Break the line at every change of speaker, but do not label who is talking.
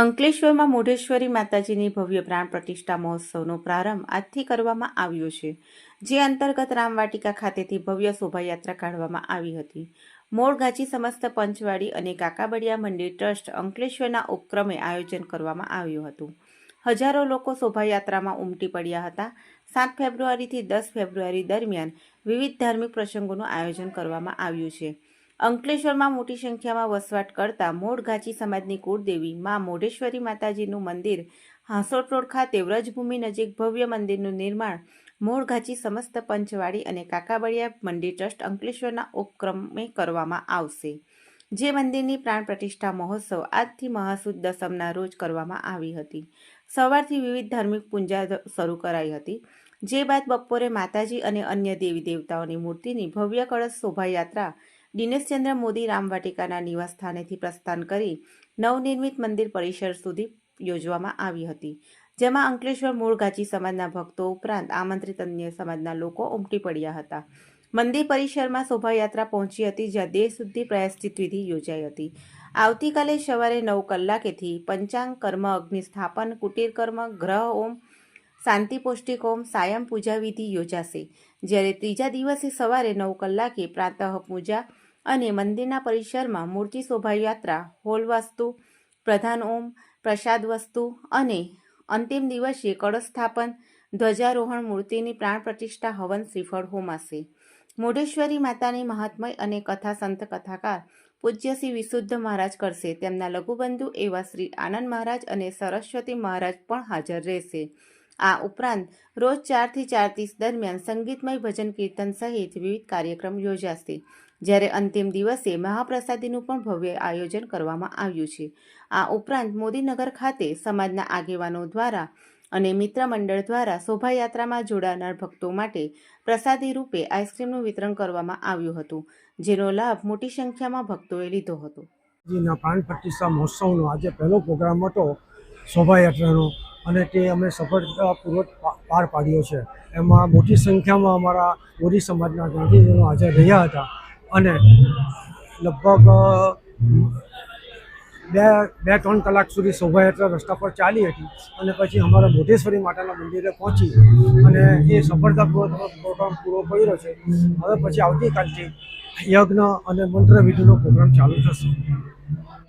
અંકલેશ્વરમાં મોઢેશ્વરી માતાજીની ભવ્ય પ્રાણ પ્રતિષ્ઠા મહોત્સવનો પ્રારંભ આજથી કરવામાં આવ્યો છે, જે અંતર્ગત રામવાટિકા ખાતેથી ભવ્ય શોભાયાત્રા કાઢવામાં આવી હતી. મોળગાચી સમસ્ત પંચવાડી અને કાકાબડિયા મંદિર ટ્રસ્ટ અંકલેશ્વરના ઉપક્રમે આયોજન કરવામાં આવ્યું હતું. હજારો લોકો શોભાયાત્રામાં ઉમટી પડ્યા હતા. સાત ફેબ્રુઆરીથી દસ ફેબ્રુઆરી દરમિયાન વિવિધ ધાર્મિક પ્રસંગોનું આયોજન કરવામાં આવ્યું છે. અંકલેશ્વરમાં મોટી સંખ્યામાં વસવાટ કરતા મોડ સમાજની કુળદેવી મા મોઢેશ્વરી માતાજીનું મંદિર હાંસોટ રોડ ખાતે વ્રજભૂમિ નજીક ભવ્ય મંદિરનું નિર્માણ મોડ સમસ્ત પંચવાડી અને કાકાબળિયા મંદિર ટ્રસ્ટ અંકલેશ્વરના ઉપક્રમે કરવામાં આવશે. જે મંદિરની પ્રાણ પ્રતિષ્ઠા મહોત્સવ આજથી મહાસુદ દસમના રોજ કરવામાં આવી હતી. સવારથી વિવિધ ધાર્મિક પૂજા શરૂ કરાઈ હતી. જે બાદ બપોરે માતાજી અને અન્ય દેવી દેવતાઓની મૂર્તિની ભવ્ય કળશ શોભાયાત્રા દિનેશચંદ્ર મોદી રામવાટિકાના નિવાસસ્થાનેથી પ્રસ્થાન કરી નવનિર્મિત મંદિર પરિસર સુધી યોજવામાં આવી હતી, જેમાં અંકલેશ્વર મૂળ ગાચી સમાજના ભક્તો ઉપરાંત આમંત્રિત અન્ય સમાજના લોકો ઉમટી પડ્યા હતા. મંદિર પરિસરમાં શોભાયાત્રા પહોંચી હતી, જ્યાં દેશ સુધી પ્રયાશ્ચિત વિધિ યોજાઈ હતી. આવતીકાલે સવારે નવ કલાકેથી પંચાંગ કર્મ અગ્નિ સ્થાપન, કુટીર કર્મ, ગ્રહ ઓમ શાંતિ પૌષ્ટિક ઓમ સાયમ પૂજા વિધિ યોજાશે. જ્યારે ત્રીજા દિવસે સવારે નવ કલાકે પ્રાતઃ પૂજા અને મંદિરના પરિસરમાં મૂર્તિ શોભાયાત્રા, હોલ વાસ્તુ, પ્રધાન ઓમ, પ્રસાદ વસ્તુ અને અંતિમ દિવસે કળશ સ્થાપન ધ્વજારોહણ મૂર્તિની પ્રાણ પ્રતિષ્ઠા હવન શ્રીફળ હોમાશે. મોઢેશ્વરી માતાની મહાત્મય અને કથા સંત કથાકાર પૂજ્ય શ્રી વિશુદ્ધ મહારાજ કરશે. તેમના લઘુબંધુ એવા શ્રી આનંદ મહારાજ અને સરસ્વતી મહારાજ પણ હાજર રહેશે. આ ઉપરાંત, રોજ ચારથી ચાર ત્રીસ દરમિયાન સંગીતમય ભજન કીર્તન સહિત વિવિધ કાર્યક્રમ યોજાશે, જ્યારે અંતિમ દિવસે મહાપ્રસાદીનું પણ ભવ્ય આયોજન કરવામાં આવ્યું છે. આ ઉપરાંત, મોદીનગર ખાતે સમાજના આગેવાનો દ્વારા અને મિત્ર મંડળ દ્વારા શોભાયાત્રામાં જોડાનાર ભક્તો માટે પ્રસાદી રૂપે આઈસ્ક્રીમનું વિતરણ કરવામાં આવ્યું હતું, જેનો લાભ મોટી સંખ્યામાં ભક્તોએ લીધો હતો.
જીના પ્રતિષ્ઠા મહોત્સવનો આજે પહેલો પ્રોગ્રામ હતો શોભાયાત્રાનો. અને તે અમે સફળતાપૂર્વક પાર પાડ્યો છે. એમાં મોટી સંખ્યામાં અમારા મોરી સમાજના ગાંધીજનો હાજર રહ્યા હતા અને લગભગ બે બે, ત્રણ કલાક સુધી શોભાયાત્રા રસ્તા પર ચાલી હતી અને પછી અમારા મોઢેશ્વરી માતાના મંદિરે પહોંચી અને એ સફળતાપૂર્વક પ્રોગ્રામ પૂરો કર્યો છે. હવે પછી આવતીકાલથી યજ્ઞ અને મંત્ર વિધિનો પ્રોગ્રામ ચાલુ થશે.